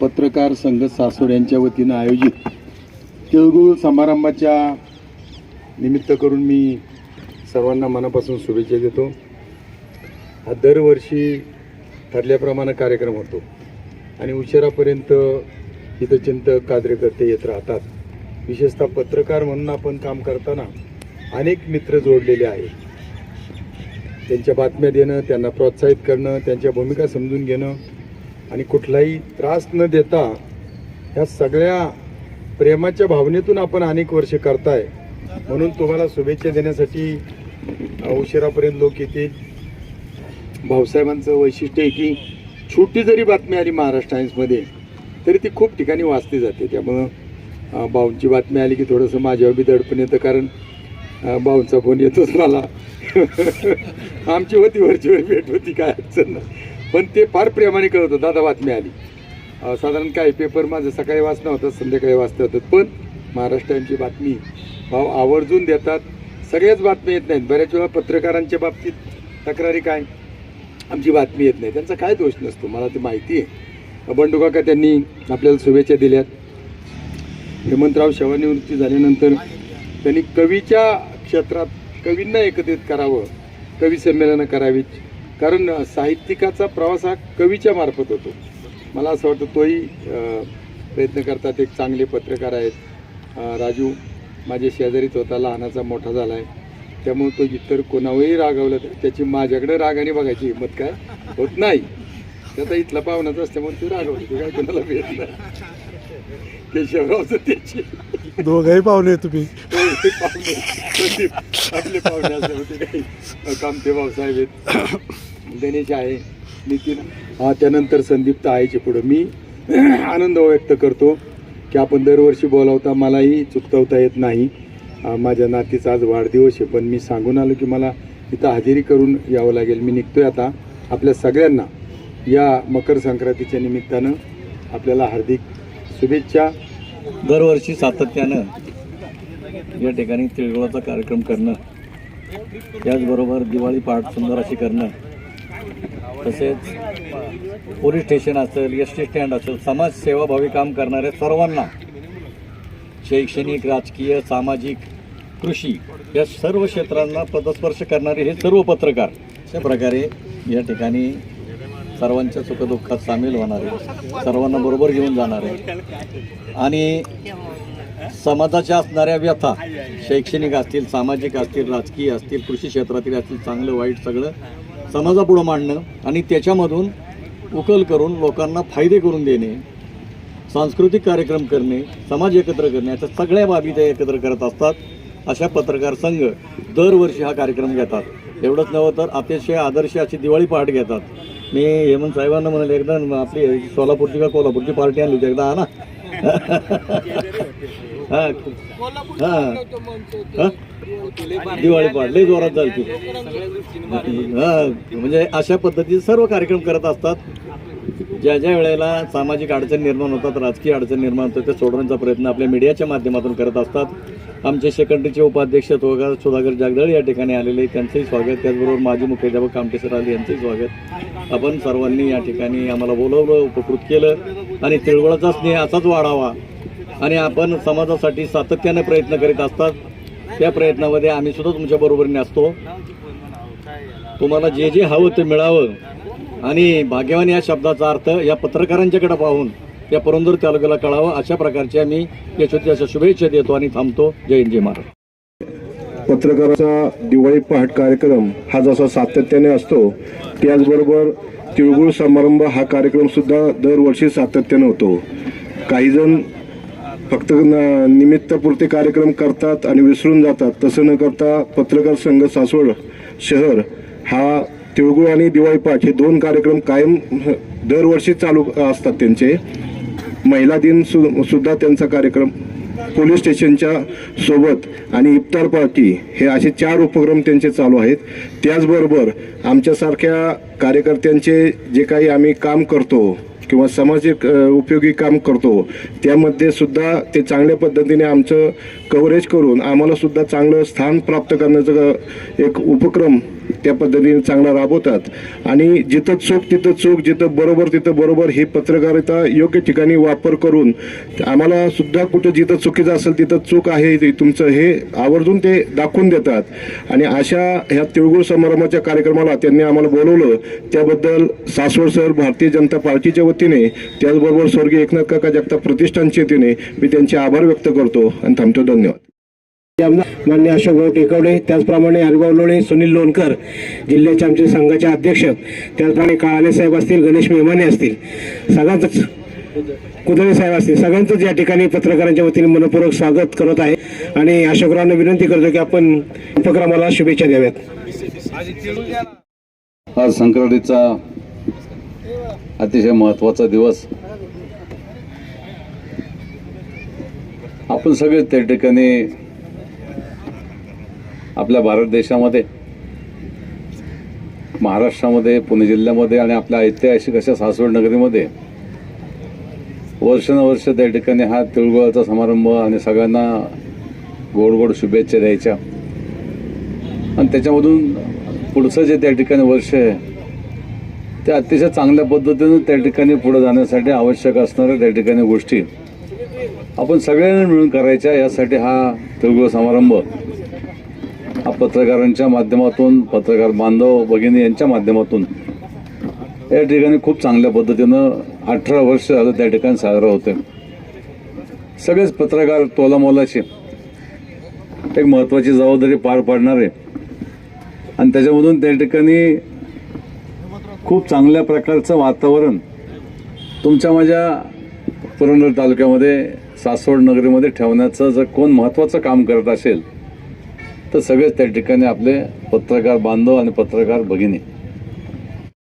पत्रकार संघ सासवड यांच्या वतीनं आयोजित तिळगुळ समारंभाच्या निमित्त करून मी सर्वांना मनापासून शुभेच्छा देतो. हा दरवर्षी ठरल्याप्रमाणे कार्यक्रम होतो. आणि उशिरापर्यंत इथं चिंतक कार्यकर्ते येत राहतात. विशेषतः पत्रकार म्हणून आपण काम करताना अनेक मित्र जोडलेले आहेत. त्यांच्या बातम्या देणं त्यांना प्रोत्साहित करणं त्यांच्या भूमिका समजून घेणं आणि कुठलाही त्रास न देता ह्या सगळ्या प्रेमाच्या भावनेतून आपण अनेक वर्ष करताय. म्हणून तुम्हाला शुभेच्छा देण्यासाठी उशिरापर्यंत लोक येतील. भाऊसाहेबांचं वैशिष्ट्य आहे की छोटी जरी बातमी आली महाराष्ट्र टाइम्समध्ये तरी ती खूप ठिकाणी वाचली जाते. त्यामुळं भाऊंची बातमी आली की थोडंसं माझ्यावर बी दडपण येतं कारण भाऊंचा फोन येतोच मला. आमची होती वरची वर भेट होती काय अडचण नाही. पण ते फार प्रेमाने कळत होतं. दादा बातमी आली. साधारण काय पेपर माझं सकाळी वाचणं होतं संध्याकाळी वाचता होतं. पण महाराष्ट्रांची बातमी भाव आवर्जून देतात. सगळ्याच बातम्या येत नाहीत. बऱ्याच वेळा पत्रकारांच्या बाबतीत तक्रारी काय? आमची बातमी येत नाही. त्यांचा काय दोष नसतो? मला ते माहिती आहे. बंडू काका त्यांनी आपल्याला शुभेच्छा दिल्यात. हेमंतराव सेवानिवृत्ती झाल्यानंतर त्यांनी कवीच्या क्षेत्रात कवींना एकत्रित करावं. कवी संमेलनं करावीत. कारण साहित्यिकाचा प्रवास हा कवीच्या मार्फत होतो. मला असं वाटतं तोही प्रयत्न करतात. एक चांगले पत्रकार आहेत. राजू माझ्या शेजारीच होता. लहानाचा मोठा झाला आहे त्यामुळे तो इतर कोणावरही रागवलं तर त्याची माझ्याकडे रागाने बघायची हिंमत काय होत नाही. त्याचा इथला पाहुणाच असल्यामुळे ते रागवली काय कोणाला भेट नाही केशवरावचं त्याची. दोघंही पाहुणे तुम्ही. ते पाहुणे प्रदीप, आपले पाहुणे असं होते काही. कामते भाऊसाहेब आहेत. गणेश आहे नितीन. हा त्यानंतर संदीप तर आहेचे पुढं. मी आनंद व्यक्त करतो की आपण दरवर्षी बोलावता मलाही चुकतवता येत नाही. अं, माझ्या नातीचा आज वाढदिवस आहे पण मी सांगून आलो की मला इथं हजेरी करून यावं लागेल. मी निघतोय आता. आपल्या सगळ्यांना या मकर संक्रांतीच्या निमित्तानं आपल्याला हार्दिक शुभेच्छा. दरवर्षी सातत्यानं या ठिकाणी तिळगुळाचा कार्यक्रम करणं त्याचबरोबर दिवाळी पाठ सुंदर अशी करणं तसेच पोलीस स्टेशन असेल एस टी स्टँड असेल समाजसेवाभावी काम करणाऱ्या सर्वांना शैक्षणिक राजकीय सामाजिक कृषी या सर्व क्षेत्रांना पदस्पर्श करणारे हे सर्व पत्रकार अशा प्रकारे या ठिकाणी सर्वांच्या सुखदुःखात सामील होणारे सर्वांना बरोबर घेऊन जाणारे आणि समाजाच्या असणाऱ्या व्यथा शैक्षणिक असतील सामाजिक असतील राजकीय असतील कृषी क्षेत्रातील असतील चांगलं वाईट सगळं समाजापुढं मांडणं आणि त्याच्यामधून उकल करून लोकांना फायदे करून देणे सांस्कृतिक कार्यक्रम करणे समाज एकत्र करणे अशा सगळ्या बाबी त्या एकत्र करत असतात. अशा पत्रकार संघ दरवर्षी हा कार्यक्रम घेतात. एवढंच नव्हं तर अतिशय आदर्श अशी दिवाळी पहाट घेतात. मी हेमंत साहेबांना म्हणाले एकदा आपली सोलापूरची का कोल्हापूरची पार्टी आणली होती एकदा हा ना? हा. हा. हा? दिवाळी लई जोरात चालते. हा. म्हणजे अशा पद्धतीचे सर्व कार्यक्रम करत असतात. ज्या ज्या वेळेला सामाजिक अडचण निर्माण होतात राजकीय अडचण निर्माण होतात ते सोडवण्याचा प्रयत्न आपल्या मीडियाच्या माध्यमातून करत असतात. आमचे सेकंडरीचे उपाध्यक्ष सुधाकर सुधाकर जागदळ या ठिकाणी आलेले त्यांचंही स्वागत. त्याचबरोबर माजी मुख्याध्यापक कामटेसर आले यांचंही स्वागत. आपण सर्वांनी या ठिकाणी आम्हाला बोलवलं उपकृत केलं आणि तिळवळाचा स्नेह असाच वाढावा आणि आपण समाजासाठी सातत्याने प्रयत्न करीत असतात. त्या प्रयत्नामध्ये आम्ही सुद्धा तुमच्या बरोबरीने असतो. तुम्हाला जे जे हवं ते मिळावं. आणि भाग्यवान या शब्दाचा अर्थ या पत्रकारांच्याकडे पाहून या पुरंदर तालुक्याला कळावं अशा प्रकारच्या मी यशोती अशा शुभेच्छा देतो आणि थांबतो. जय हिंद जय महाराज पत्रकाराचा दिवाळी पहाट कार्यक्रम हा जसा सातत्याने असतो त्याचबरोबर तिळगुळ समारंभ हा कार्यक्रम सुद्धा दरवर्षी सातत्याने होतो. काही जण फक्त न- निमित्तपुरते कार्यक्रम करतात आणि विसरून जातात. तसं न करता पत्रकार संघ सासवड शहर हा तिळगुळ आणि दिवाळी पहाट हे दोन कार्यक्रम कायम ह, दरवर्षी चालू असतात त्यांचे. महिला दिन सु सुद्धा त्यांचा कार्यक्रम पोलीस स्टेशनच्या सोबत आणि इफ्तार पार्टी हे असे चार उपक्रम त्यांचे चालू आहेत. त्याचबरोबर आमच्यासारख्या कार्यकर्त्यांचे जे काही आम्ही काम करतो किंवा सामाजिक उपयोगी काम करतो त्यामध्ये सुद्धा ते चांगल्या पद्धतीने आमचं कव्हरेज करून आम्हाला सुद्धा चांगलं स्थान प्राप्त करण्याचं एक उपक्रम त्या पद्धतीने चांगला राबवतात. आणि जिथं चूक तिथं चूक जिथं बरोबर तिथं बरोबर ही पत्रकारिता योग्य ठिकाणी वापर करून आम्हाला सुद्धा कुठं जिथं चुकीचं असेल तिथं चूक आहे ते तुमचं हे आवर्जून ते दाखवून देतात. आणि अशा ह्या तिळगुळ समारंभाच्या कार्यक्रमाला त्यांनी आम्हाला बोलवलं. त्याबद्दल सासवड सर भारतीय जनता पार्टीच्या वतीने त्याचबरोबर स्वर्गीय एकनाथ काका जगताप प्रतिष्ठानच्या वतीने मी त्यांचे आभार व्यक्त करतो आणि थांबतो. धन्यवाद. मान्य अशोकभाऊ टेकवडे त्याचप्रमाणे हरिभाऊ लोणे सुनील लोणकर जिल्ह्याचे आमचे संघाचे अध्यक्ष त्याचप्रमाणे काळाले साहेब असतील गणेश मेमाने असतील. सगळ्यांचंच कुदळे साहेब असतील सगळ्यांचंच या ठिकाणी पत्रकारांच्या वतीने मनपूर्वक स्वागत करत आहे. आणि अशोकरावांना विनंती करतो की आपण उपक्रमाला शुभेच्छा द्याव्यात. आज संक्रांतीचा अतिशय महत्त्वाचा दिवस. आपण सगळे त्या ठिकाणी आपल्या भारत देशामध्ये महाराष्ट्रामध्ये पुणे जिल्ह्यामध्ये आणि आपल्या ऐतिहासिक अशा सासवड नगरीमध्ये वर्षानुवर्ष त्या ठिकाणी हा तिळगुळाचा समारंभ आणि सगळ्यांना गोड गोड शुभेच्छा द्यायच्या. आणि त्याच्यामधून पुढचं जे त्या ठिकाणी वर्ष आहे ते अतिशय चांगल्या पद्धतीनं त्या ठिकाणी पुढे जाण्यासाठी आवश्यक असणाऱ्या त्या ठिकाणी गोष्टी आपण सगळ्यांनी मिळून करायच्या. यासाठी हा तिळगुळ समारंभ पत्रकारांच्या माध्यमातून पत्रकार बांधव भगिनी यांच्या माध्यमातून या ठिकाणी खूप चांगल्या पद्धतीनं अठरा वर्ष झालं त्या ठिकाणी साजरा होते सगळेच पत्रकार तोलामोलाचे. एक महत्त्वाची जबाबदारी पार पाडणारे. आणि त्याच्यामधून त्या ठिकाणी खूप चांगल्या प्रकारचं वातावरण तुमच्या माझ्या पुरंदर तालुक्यामध्ये सासवड नगरीमध्ये ठेवण्याचं जर कोण महत्त्वाचं काम करत असेल तर सगळेच त्या ठिकाणी आपले पत्रकार बांधव आणि पत्रकार भगिनी.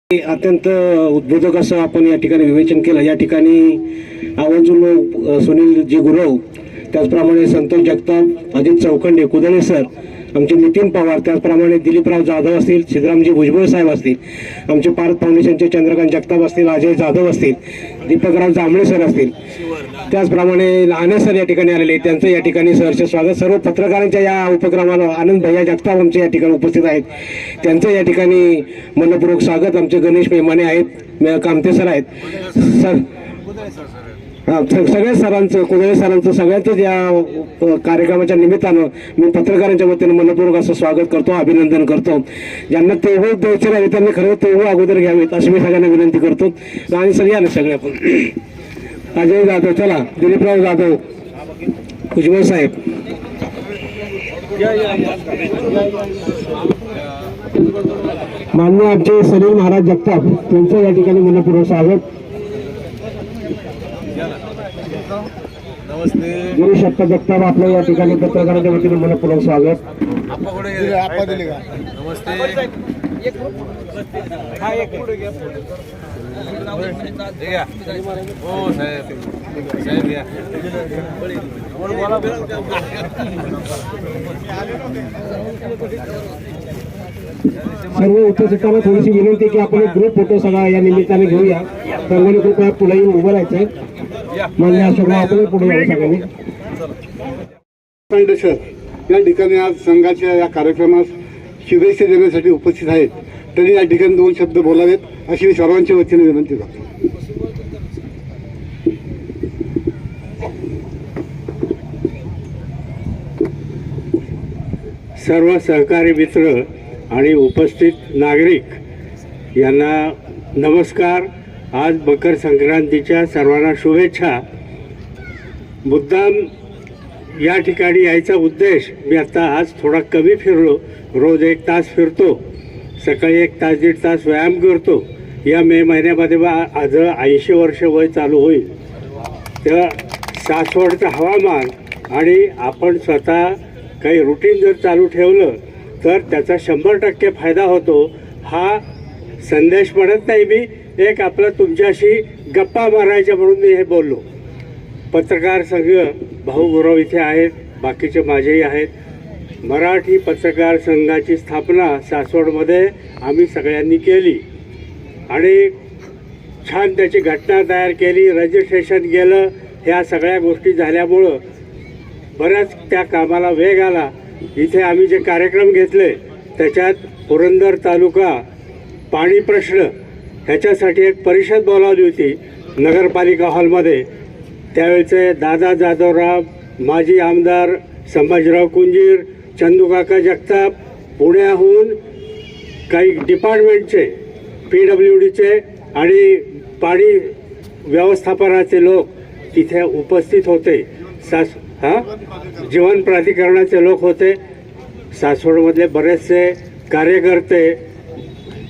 अत्यंत उद्बोधक असं आपण या ठिकाणी विवेचन केलं. या ठिकाणी आवर्जून सुनील जी गुरव त्याचप्रमाणे संतोष जगताप अजित चौखंडे कुदळे सर आमचे नितीन पवार त्याचप्रमाणे दिलीपराव जाधव असतील सिद्धरामजी भुजबळ साहेब असतील आमचे पारद फाउंडेशनचे चंद्रकांत जगताप असतील अजय जाधव असतील दीपकराव जांभळे सर असतील. त्याचप्रमाणे लहाने सर या ठिकाणी आलेले त्यांचं या ठिकाणी सरचे स्वागत. सर्व पत्रकारांच्या या उपक्रमाला आनंद भैया जगताप आमचे या ठिकाणी उपस्थित आहेत. त्यांचं या ठिकाणी मनपूर्वक स्वागत आमचे गणेश मेहमाने आहेत. कामते सर आहेत. सर. सगळ्या सरांचं कुदळे सरांचं सगळ्यांचंच या कार्यक्रमाच्या निमित्तानं मी पत्रकारांच्या वतीनं मनपूर्वक असं स्वागत करतो अभिनंदन करतो. ज्यांना तेव्हा द्यायचे नाही त्यांनी खरं तेव्हा अगोदर घ्यावेत अशी मी सगळ्यांना विनंती करतो. आणि सर या ना सगळे आपण. अजय जाधव चला. दिलीपराव जाधव भुजबळ साहेब. मान्य आमचे सलील महाराज जगताप यांचं या ठिकाणी मनपूर्वक स्वागत. गिरीश अप्पा जगताप आपलं या ठिकाणी पत्रकारांच्या वतीने मनपूर्वक स्वागत. सर्व उपस्थितांना थोडीशी विनंती की आपण एक ग्रुप फोटो सगळा या निमित्ताने घेऊया. रंगोली कृपया पुढे येऊन उभं राहायचंय. मान्य अशोक आपण पुढे येऊ सगळ्यांनी. फाउंडेशन या ठिकाणी आज संघाच्या या कार्यक्रमास शुभेच्छा देण्यासाठी उपस्थित आहेत. त्यांनी या ठिकाणी दोन शब्द बोलावेत अशी मी सर्वांच्या वतीने विनंती करतो. सर्व सहकारी मित्र आणि उपस्थित नागरिक यांना नमस्कार. आज मकर संक्रांतीच्या सर्वांना शुभेच्छा. मुद्दाम या ठिकाणी यायचा उद्देश मी आत्ता आज थोडा कमी फिरलो. रोज एक तास फिरतो. सकाळी एक तास दीड तास व्यायाम करतो. या मे महिन्यामध्ये बा आज ऐंशी वर्ष वय चालू होईल. तर सासवडचं हवामान आणि आपण स्वतः काही रुटीन जर चालू ठेवलं तर त्याचा शंभर टक्के फायदा होतो. हा संदेश म्हणत नाही मी एक आपलं तुमच्याशी गप्पा मारायच्या म्हणून मी हे बोललो. पत्रकार संघ भाऊ गुरव इथे आहेत बाकीचे माझेही आहेत. मराठी पत्रकार संघाची स्थापना सासवडमध्ये आम्ही सगळ्यांनी केली. आणि छान त्याची घटना तयार केली रजिस्ट्रेशन केलं ह्या सगळ्या गोष्टी झाल्यामुळं बऱ्याच त्या कामाला वेग आला. इथे आम्ही जे कार्यक्रम घेतले त्याच्यात पुरंदर तालुका पाणी प्रश्न ह्याच्यासाठी एक परिषद बोलावली होती नगरपालिका हॉलमध्ये. त्यावेळचे दादा जाधवराव माजी आमदार संभाजीराव कुंजीर चंदूकाका जगताप पुण्याहून काही डिपार्टमेंटचे पी डब्ल्यू डीचे आणि पाणी व्यवस्थापनाचे लोक तिथे उपस्थित होते. सास हां? जीवन प्राधिकरणाचे लोक होते सासवडमधले बरेचसे कार्यकर्ते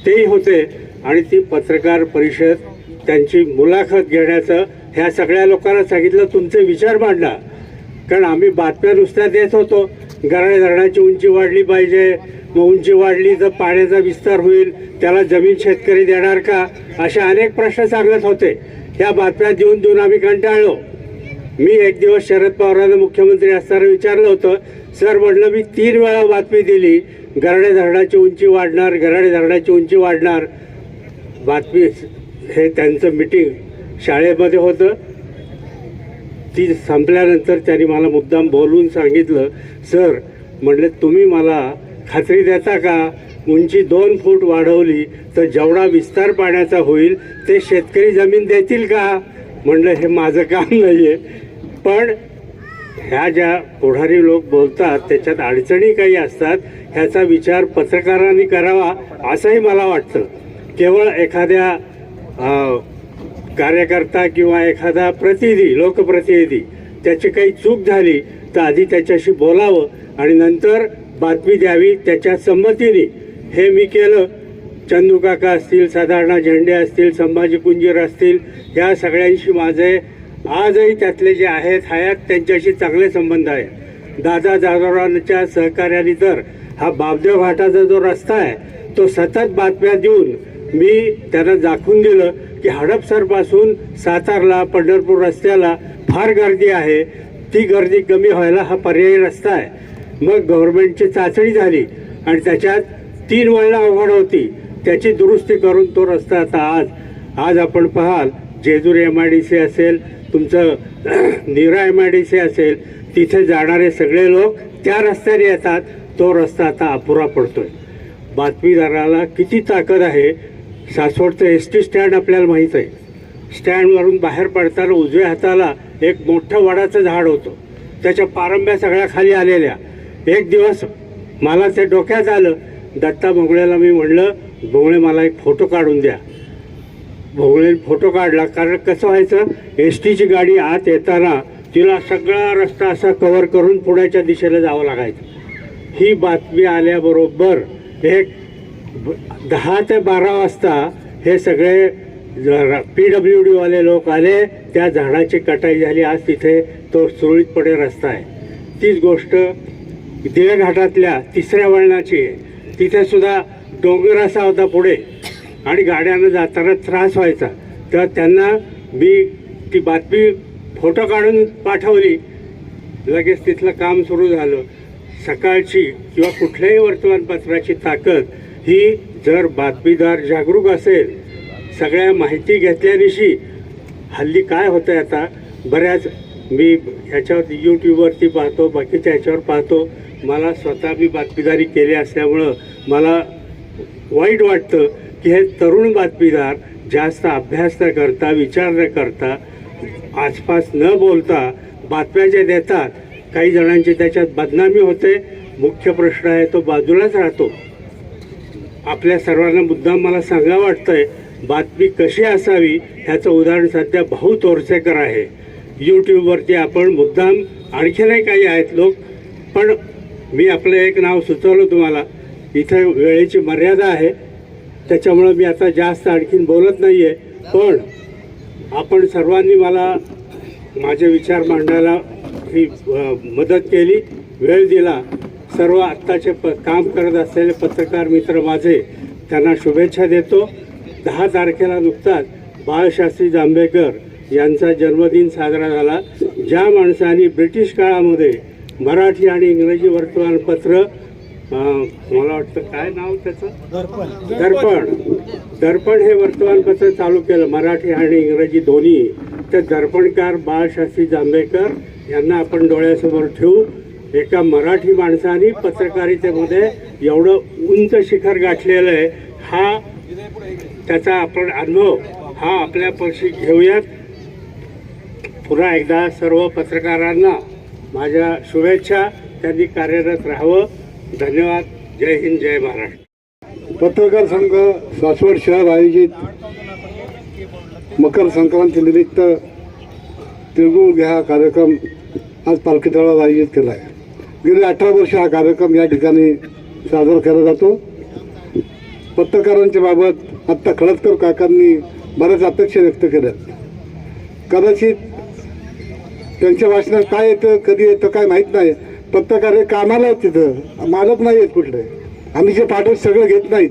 तेही होते आणि ती पत्रकार परिषद त्यांची मुलाखत घेण्याचं ह्या सगळ्या लोकांना सांगितलं तुमचे विचार मांडा. कारण आम्ही बातम्या नुसत्या देत होतो गराळे धरणाची उंची वाढली पाहिजे मग उंची वाढली तर पाण्याचा विस्तार होईल त्याला जमीन शेतकरी देणार का असे अनेक प्रश्न सांगत होते. ह्या बातम्या देऊन देऊन आम्ही कंटाळलो. मी एक दिवस शरद पवारांना मुख्यमंत्री असताना विचारलं होतं सर म्हटलं मी तीन वेळा बातमी दिली गराडे धरणाची उंची वाढणार गराडे धरणाची उंची वाढणार. बातमी हे त्यांचं मिटिंग शाळेमध्ये होतं. ती संपल्यानंतर त्यांनी मला मुद्दाम बोलून सांगितलं सर म्हटलं तुम्ही मला खात्री देता का? उंची दोन फूट वाढवली तर जेवढा विस्तार पाण्याचा होईल ते शेतकरी जमीन देतील का? म्हणलं हे माझं काम नाही आहे पण ह्या ज्या पुढारी लोक बोलतात त्याच्यात अडचणी काही असतात ह्याचा विचार पत्रकारांनी करावा असंही मला वाटतं. केवळ एखाद्या कार्यकर्ता किंवा एखादा प्रतिनिधी लोकप्रतिनिधी त्याची काही चूक झाली तर आधी त्याच्याशी बोलावं आणि नंतर बातमी द्यावी त्याच्या संमतीने. हे मी केलं चंदूकाका असतील साधारणा झेंडे असतील संभाजी कुंजीर असतील या सगळ्यांशी माझे आजही त्यातले जे आहेत हयात त्यांच्याशी चांगले संबंध आहे. दादा जादोरांच्या सहकार्याने तर हा बापदेव घाटाचा जो रस्ता आहे तो सतत बातम्या देऊन मी त्यांना दाखवून दिलं की हडपसरपासून सातारला पंढरपूर रस्त्याला फार गर्दी आहे. ती गर्दी कमी व्हायला हा पर्यायी रस्ता आहे. मग गव्हर्नमेंटची चाचणी झाली आणि त्याच्यात तीन वळणं अवघड होती. त्याची दुरुस्ती करून तो रस्ता आता आज आज आपण पाहाल. Jejur M I D C असेल तुमचं Nira M I D C असेल तिथे जाणारे सगळे लोक त्या रस्त्याने येतात. तो रस्ता आता अपुरा पडतोय. बातमीदाराला किती ताकद आहे सासवडचं एस टी स्टँड आपल्याला माहीत आहे. स्टँडवरून बाहेर पडताना उजव्या हाताला एक मोठं वडाचं झाड होतं. त्याच्या पारंब्या सगळ्या खाली आलेल्या. एक दिवस मला ते डोक्यात आलं. दत्ता मोगळ्याला मी म्हणलं भोवळे मला एक फोटो काढून द्या. भोवळे फोटो काढला कारण कसं व्हायचं एस टीची गाडी आत येताना तिला सगळा रस्ता असा कवर करून पुण्याच्या दिशेला जावं लागायचं. ही बातमी आल्याबरोबर एक ब- दहा ते बारा वाजता हे सगळे पी डब्ल्यू डीवाले लोक आले त्या झाडाची कटाई झाली आज तिथे तो सुरळीतपणे रस्ता आहे. तीच गोष्ट दिवेघाटातल्या तिसऱ्या वळणाची आहे. तिथेसुद्धा डोंगर असा होता पुढे. आणि गाड्यानं जाताना त्रास व्हायचा. तर त्यांना मी ती बातमी फोटो काढून पाठवली. लगेच तिथलं काम सुरू झालं. सकाळची किंवा कुठल्याही वर्तमानपत्राची ताकद ही जर बातमीदार जागरूक असेल सगळ्या माहिती घेतल्यानिशी हल्ली काय होतं आता? बऱ्याच मी ह्याच्यावर यूट्यूबवरती पाहतो बाकीच्या ह्याच्यावर पाहतो. मला स्वतः मी बातमीदारी केली असल्यामुळं मला वाईट वाटतं की हे तरुण बातमीदार जास्त अभ्यास न करता विचार न करता आसपास न बोलता बातम्या जे देतात काही जणांची त्याच्यात बदनामी होते. मुख्य प्रश्न आहे तो बाजूलाच राहतो. आपल्या सर्वांना मुद्दाम मला सांगा वाटतंय बातमी कशी असावी? ह्याचं उदाहरण सध्या भाऊ तोरसेकर आहे. यूट्यूबवरती आपण मुद्दाम आणखीनही काही आहेत लोक पण मी आपलं एक नाव सुचवलं तुम्हाला. इथं वेळेची मर्यादा आहे. त्याच्यामुळं मी आता जास्त आणखीन बोलत नाही आहे पण आपण सर्वांनी मला माझे विचार मांडायला ही मदत केली वेळ दिला. सर्व आत्ताचे प काम करत असलेले पत्रकार मित्र माझे त्यांना शुभेच्छा देतो. दहा तारखेला नुकताच बाळशास्त्री जांभेकर यांचा जन्मदिन साजरा झाला. ज्या माणसांनी ब्रिटिश काळामध्ये मराठी आणि इंग्रजी वर्तमानपत्र मला वाटतं काय नाव त्याचं? दर्पण. दर्पण. हे वर्तमानपत्र चालू केलं? मराठी आणि इंग्रजी दोन्ही. तर दर्पणकार बाळशास्त्री जांभेकर यांना आपण डोळ्यासमोर ठेवू. एका मराठी माणसाने पत्रकारितेमध्ये एवढं उंच शिखर गाठलेलं आहे. हा त्याचा आपण अनुभव हा आपल्यापाशी घेऊयात. पुन्हा एकदा सर्व पत्रकारांना माझ्या शुभेच्छा. त्यांनी कार्यरत राहावं. धन्यवाद जय हिंद जय महाराष्ट्र. पत्रकार संघ सासवड शहर आयोजित मकर संक्रांती निमित्त तिळगुळ घ्या हा कार्यक्रम आज पालखी तळावर आयोजित केला आहे. गेली अठरा वर्ष हा कार्यक्रम या ठिकाणी साजरा केला जातो. पत्रकारांच्या बाबत आत्ता खळदकर काकांनी बऱ्याच अपेक्षा व्यक्त केल्या कदाचित त्यांच्या भाषणात काय येतं कधी येतं काय माहीत नाही. पत्रकार हे कामाला आहेत तिथं. मालक नाही आहेत कुठले. आम्ही जे पाठक सगळं घेत नाहीत.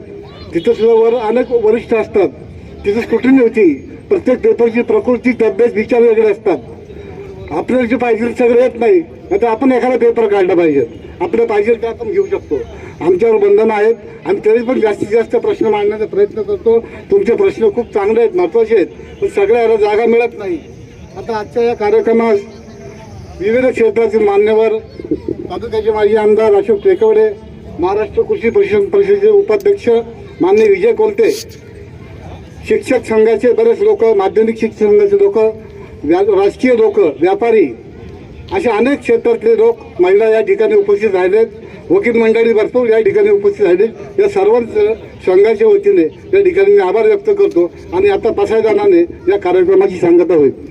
तिथं सुद्धा वर अनेक वरिष्ठ असतात. तिथं स्क्रुटिनी होती. प्रत्येक पेपरची प्रकृती तब्येत विचार वेगळे असतात. आपल्याला जे पाहिजे ते सगळं येत नाही. आता आपण एखादा पेपर काढला पाहिजे. आपलं पाहिजे ते आपण घेऊ शकतो. आमच्यावर बंधनं आहेत. आम्ही तरी पण जास्तीत जास्त प्रश्न मांडण्याचा प्रयत्न करतो. तुमचे प्रश्न खूप चांगले आहेत महत्त्वाचे आहेत. पण सगळ्याला जागा मिळत नाही. आता आजच्या या कार्यक्रमात विविध क्षेत्रातील मान्यवर तालुक्याचे माजी आमदार अशोक टेकवडे महाराष्ट्र कृषी परिषद परिषदेचे उपाध्यक्ष मान्य विजय कोलते शिक्षक संघाचे बरेच लोक माध्यमिक शिक्षक संघाचे लोक व्या राजकीय लोक व्यापारी अशा अनेक क्षेत्रातले लोक महिला या ठिकाणी उपस्थित राहिलेत. वकील मंडळी भरपूर या ठिकाणी उपस्थित राहिले या सर्वांच संघाच्या वतीने या ठिकाणी मी आभार व्यक्त करतो आणि आता पसायदानाने या कार्यक्रमाची सांगता होईल.